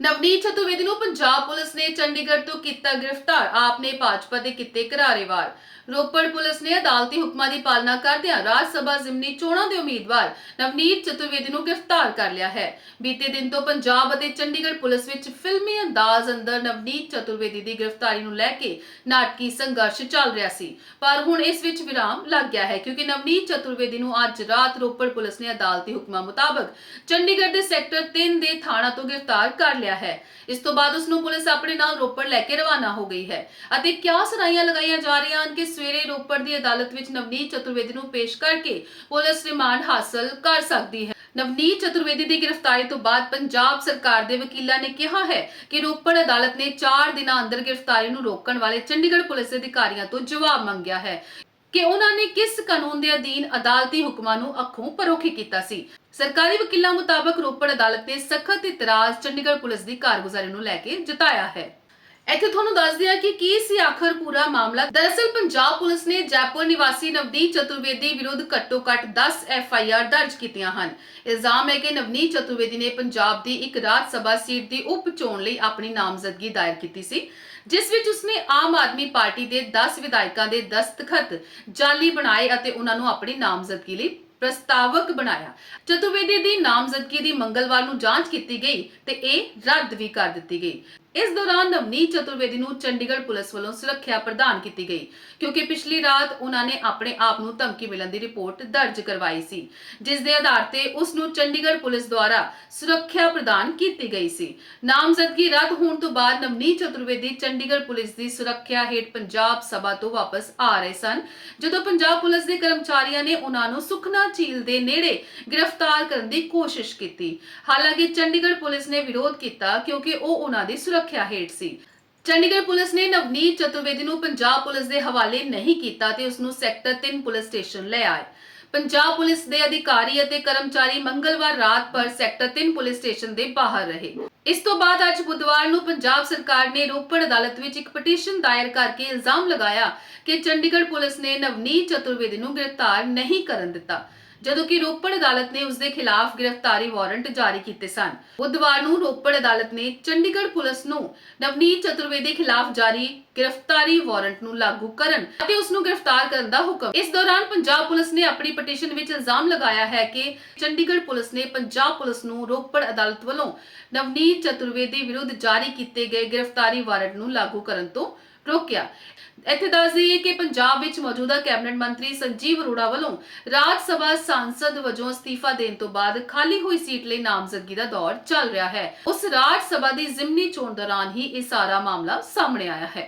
ਨਵਨੀਤ ਚਤੁਰਵੇਦੀ ਨੂੰ ਪੰਜਾਬ ਪੁਲਿਸ ਨੇ ਚੰਡੀਗੜ੍ਹ ਤੋਂ ਕੀਤਾ ਗ੍ਰਿਫਤਾਰ। ਆਪ ਨੇ ਭਾਜਪਾ ਦੇ ਕੀਤੇ ਕਰਾਰੇਵਾਲ ਰੋਪੜ ਪੁਲਿਸ ਨੇ ਅਦਾਲਤੀ ਹੁਕਮਾਂ ਦੀ ਪਾਲਣਾ ਕਰਦਿਆਂ ਰਾਜ ਸਭਾ ਜ਼ਿਮਨੀ ਚੋਣਾਂ ਦੇ ਉਮੀਦਵਾਰ ਨਵਨੀਤ ਚਤੁਰਵੇਦੀ ਨੂੰ ਗ੍ਰਿਫਤਾਰ ਕਰ ਲਿਆ ਹੈ। ਬੀਤੇ ਦਿਨ ਤੋਂ ਪੰਜਾਬ ਅਤੇ ਚੰਡੀਗੜ੍ਹ ਪੁਲਿਸ ਵਿੱਚ ਫਿਲਮੀ ਅੰਦਾਜ਼ ਅੰਦਰ ਨਵਨੀਤ ਚਤੁਰਵੇਦੀ ਦੀ ਗ੍ਰਿਫਤਾਰੀ ਨੂੰ ਲੈ ਕੇ ਨਾਟਕੀ ਸੰਘਰਸ਼ ਚੱਲ ਰਿਹਾ ਸੀ। ਪਰ ਹੁਣ ਇਸ ਵਿੱਚ ਵਿਰਾਮ ਲੱਗ ਗਿਆ ਹੈ ਕਿਉਂਕਿ ਨਵਨੀਤ ਚਤੁਰਵੇਦੀ ਨੂੰ ਅੱਜ ਰਾਤ ਰੋਪੜ ਪੁਲਿਸ ਨੇ ਅਦਾਲਤੀ ਹੁਕਮਾਂ ਮੁਤਾਬਕ ਚੰਡੀਗੜ੍ਹ ਦੇ ਸੈਕਟਰ 3 ਦੇ ਥਾਣਾ ਤੋਂ ਗ੍ਰਿਫਤਾਰ ਕਰ ਲਿਆ ਹੈ। ਇਸ ਤੋਂ ਬਾਅਦ ਉਸ ਨੂੰ ਪੁਲਿਸ ਆਪਣੇ ਨਾਲ ਰੋਪੜ ਲੈ ਕੇ ਰਵਾਨਾ ਹੋ ਗਈ ਹੈ ਅਤੇ ਕਿਆ ਸੁਣਾਈਆਂ ਲਗਾਈਆਂ ਜਾ ਰਹੀਆਂ ਹਨ ਕਿ ਸਵੇਰੇ ਰੋਪੜ ਦੀ ਅਦਾਲਤ ਵਿੱਚ ਨਵਨੀਤ ਚਤੁਰਵੇਦੀ ਨੂੰ ਪੇਸ਼ ਕਰਕੇ ਪੁਲਿਸ ਰਿਮਾਂਡ ਹਾਸਲ ਕਰ ਸਕਦੀ ਹੈ। ਨਵਨੀਤ ਚਤੁਰਵੇਦੀ ਦੀ ਗ੍ਰਿਫਤਾਰੀ ਤੋਂ ਬਾਅਦ ਪੰਜਾਬ ਸਰਕਾਰ ਦੇ ਵਕੀਲਾਂ ਨੇ ਕਿਹਾ ਹੈ ਕਿ ਰੋਪੜ ਅਦਾਲਤ ਨੇ 4 ਦਿਨਾਂ ਅੰਦਰ ਗ੍ਰਿਫਤਾਰੀ ਨੂੰ ਰੋਕਣ ਵਾਲੇ ਚੰਡੀਗੜ੍ਹ ਪੁਲਿਸ ਅਧਿਕਾਰੀਆਂ ਤੋਂ ਜਵਾਬ ਮੰਗਿਆ ਹੈ। ਕਿ ਉਹਨਾਂ ਨੇ ਕਿਸ ਕਾਨੂੰਨ ਦੇ ਅਧੀਨ ਅਦਾਲਤੀ ਹੁਕਮਾਂ ਨੂੰ ਅੱਖੋਂ ਪਰੋਖੀ ਕੀਤਾ ਸੀ। ਸਰਕਾਰੀ ਵਕੀਲਾਂ ਮੁਤਾਬਕ ਰੋਪੜ ਅਦਾਲਤ ਨੇ ਸਖਤ ਇਤਰਾਜ਼ ਚੰਡੀਗੜ੍ਹ ਪੁਲਿਸ ਦੀ ਕਾਰਗੁਜ਼ਾਰੀ ਨੂੰ ਲੈ ਕੇ ਜਤਾਇਆ ਹੈ। ਇੱਥੇ ਤੁਹਾਨੂੰ ਦੱਸ ਦਿਆਂ ਕਿ ਕੀ ਸੀ ਆਖਰ ਪੂਰਾ ਮਾਮਲਾ। ਦਰਅਸਲ ਪੰਜਾਬ ਪੁਲਿਸ ਨੇ ਜੈਪੁਰ ਨਿਵਾਸੀ ਨਵਨੀਤ ਚਤੁਰਵੇਦੀ ਵਿਰੁੱਧ ਘੱਟੋ-ਘੱਟ 10 ਐਫ ਆਈ ਆਰ ਦਰਜ ਕੀਤੀਆਂ ਹਨ। ਇਲਜ਼ਾਮ ਹੈ ਕਿ ਨਵਨੀਤ ਚਤੁਰਵੇਦੀ ਨੇ ਪੰਜਾਬ ਦੀ ਇੱਕ ਰਾਜ ਸਭਾ ਸੀਟ ਦੀ ਉਪ ਚੋਣ ਲਈ ਆਪਣੀ ਨਾਮਜ਼ਦਗੀ ਦਾਇਰ ਕੀਤੀ ਸੀ, ਜਿਸ ਵਿੱਚ ਉਸਨੇ ਆਮ ਆਦਮੀ ਪਾਰਟੀ ਦੇ 10 ਵਿਧਾਇਕਾਂ ਦੇ ਦਸਤਖਤ ਜਾਲੀ ਬਣਾਏ ਅਤੇ ਉਹਨਾਂ ਨੂੰ ਆਪਣੀ ਨਾਮਜ਼ਦਗੀ ਲਈ ਪ੍ਰਸਤਾਵਕ ਬਣਾਇਆ। ਚਤੁਰਵੇਦੀ ਦੀ ਨਾਮਜ਼ਦਗੀ ਦੀ ਮੰਗਲਵਾਰ ਨੂੰ ਜਾਂਚ ਕੀਤੀ ਗਈ ਤੇ ਇਹ ਰੱਦ ਵੀ ਕਰ ਦਿੱਤੀ ਗਈ। ਇਸ ਦੌਰਾਨ ਨਵਨੀਤ ਚਤੁਰਵੇਦੀ ਨੂੰ ਚੰਡੀਗੜ੍ਹ ਪੁਲਿਸ ਵੱਲੋਂ ਸੁਰੱਖਿਆ ਪ੍ਰਦਾਨ ਕੀਤੀ ਗਈ, ਕਿਉਂਕਿ ਪਿਛਲੀ ਰਾਤ ਉਹਨਾਂ ਨੇ ਆਪਣੇ ਆਪ ਨੂੰ ਧਮਕੀ ਮਿਲਣ ਦੀ ਰਿਪੋਰਟ ਦਰਜ ਕਰਵਾਈ ਸੀ, ਜਿਸ ਦੇ ਆਧਾਰ ਤੇ ਉਸ ਨੂੰ ਚੰਡੀਗੜ੍ਹ ਪੁਲਿਸ ਦੁਆਰਾ ਸੁਰੱਖਿਆ ਪ੍ਰਦਾਨ ਕੀਤੀ ਗਈ ਸੀ। ਨਾਮਜ਼ਦਗੀ ਰੱਦ ਹੋਣ ਤੋਂ ਬਾਅਦ ਨਵਨੀਤ ਚਤੁਰਵੇਦੀ ਚੰਡੀਗੜ੍ਹ ਪੁਲਿਸ ਦੀ ਸੁਰੱਖਿਆ ਹੇਠ ਪੰਜਾਬ ਸਭਾ ਤੋਂ ਵਾਪਸ ਆ ਰਹੇ ਸਨ, ਜਦੋਂ ਪੰਜਾਬ ਪੁਲਿਸ ਦੇ ਕਰਮਚਾਰੀਆਂ ਨੇ ਉਹਨਾਂ ਨੂੰ ਸੁਖਨਾ ਝੀਲ ਦੇ ਨੇੜੇ ਗ੍ਰਿਫਤਾਰ ਕਰਨ ਦੀ ਕੋਸ਼ਿਸ਼ ਕੀਤੀ। ਹਾਲਾਂਕਿ ਚੰਡੀਗੜ੍ਹ ਪੁਲਿਸ ਨੇ ਵਿਰੋਧ ਕੀਤਾ ਕਿਉਂਕਿ ਉਹ ਉਹਨਾਂ ਦੀ ਸੁਰੱਖਿਆ ਹੇਠ ਸੀ। ਚੰਡੀਗੜ੍ਹ ਪੁਲਿਸ ਨੇ ਨਵਨੀਤ ਚਤੁਰਵੇਦੀ ਨੂੰ ਪੰਜਾਬ ਪੁਲਿਸ ਦੇ ਹਵਾਲੇ ਨਹੀਂ ਕੀਤਾ ਤੇ ਉਸ ਨੂੰ ਸੈਕਟਰ 3 ਪੁਲਿਸ ਸਟੇਸ਼ਨ ਲੈ ਆਏ। ਪੰਜਾਬ ਪੁਲਿਸ ਦੇ ਅਧਿਕਾਰੀ ਅਤੇ ਕਰਮਚਾਰੀ ਮੰਗਲਵਾਰ ਰਾਤ ਪਰ ਸੈਕਟਰ 3 ਪੁਲਿਸ ਸਟੇਸ਼ਨ ਦੇ ਬਾਹਰ ਰਹੇ। ਇਸ ਤੋਂ ਬਾਅਦ ਅੱਜ ਬੁੱਧਵਾਰ ਨੂੰ ਪੰਜਾਬ ਸਰਕਾਰ ਨੇ ਰੋਪੜ ਅਦਾਲਤ ਵਿੱਚ ਇੱਕ ਪਟੀਸ਼ਨ ਦਾਇਰ ਕਰਕੇ ਇਲਜ਼ਾਮ ਲਗਾਇਆ ਕਿ ਚੰਡੀਗੜ੍ਹ ਪੁਲਿਸ ਨੇ ਨਵਨੀਤ ਚਤੁਰਵੇਦੀ ਨੂੰ ਗ੍ਰਿਫਤਾਰ ਨਹੀਂ ਕਰਨ ਦਿੱਤਾ। ਜਦੋਂ ਕਿ ਰੋਪੜ ਅਦਾਲਤ ਨੇ ਉਸ ਦੇ ਖਿਲਾਫ ਗ੍ਰਿਫਤਾਰੀ ਵਾਰੰਟ ਜਾਰੀ ਕੀਤੇ ਸਨ। ਬੁੱਧਵਾਰ ਨੂੰ ਰੋਪੜ ਅਦਾਲਤ ਨੇ ਚੰਡੀਗੜ੍ਹ ਪੁਲਿਸ ਨੂੰ ਨਵਨੀਤ ਚਤੁਰਵੇਦੀ ਖਿਲਾਫ ਜਾਰੀ ਗ੍ਰਿਫਤਾਰੀ ਵਾਰੰਟ ਨੂੰ ਲਾਗੂ ਕਰਨ ਅਤੇ ਉਸ ਨੂੰ ਗ੍ਰਿਫਤਾਰ ਕਰਨ ਦਾ ਹੁਕਮ। ਇਸ ਦੌਰਾਨ ਪੰਜਾਬ ਪੁਲਿਸ ਨੇ ਆਪਣੀ ਪਟੀਸ਼ਨ ਵਿੱਚ ਇਲਜ਼ਾਮ ਲਗਾਇਆ ਹੈ ਕਿ ਚੰਡੀਗੜ੍ਹ ਪੁਲਿਸ ਨੇ ਪੰਜਾਬ ਪੁਲਿਸ ਨੂੰ ਰੋਪੜ ਅਦਾਲਤ ਵੱਲੋਂ ਨਵਨੀਤ ਚਤੁਰਵੇਦੀ ਵਿਰੁੱਧ ਜਾਰੀ ਕੀਤੇ ਗਏ ਗ੍ਰਿਫਤਾਰੀ ਵਾਰੰਟ ਨੂੰ ਲਾਗੂ ਕਰਨ ਤੋਂ ਰੋਕਿਆ। ਇੱਥੇ ਦੱਸ ਦਈਏ ਕਿ ਪੰਜਾਬ ਵਿੱਚ ਮੌਜੂਦਾ ਕੈਬਨਿਟ ਮੰਤਰੀ ਸੰਜੀਵ ਅਰੋੜਾ ਵੱਲੋਂ ਰਾਜ ਸਭਾ ਸਾਂਸਦ ਵਜੋਂ ਅਸਤੀਫਾ ਦੇਣ ਤੋਂ ਬਾਅਦ ਖਾਲੀ ਹੋਈ ਸੀਟ ਲਈ ਨਾਮਜ਼ਦਗੀ ਦਾ ਦੌਰ ਚੱਲ ਰਿਹਾ ਹੈ। ਉਸ ਰਾਜ ਸਭਾ ਦੀ ਜ਼ਿਮਨੀ ਚੋਣ ਦੌਰਾਨ ਹੀ ਇਹ ਸਾਰਾ ਮਾਮਲਾ ਸਾਹਮਣੇ ਆਇਆ ਹੈ।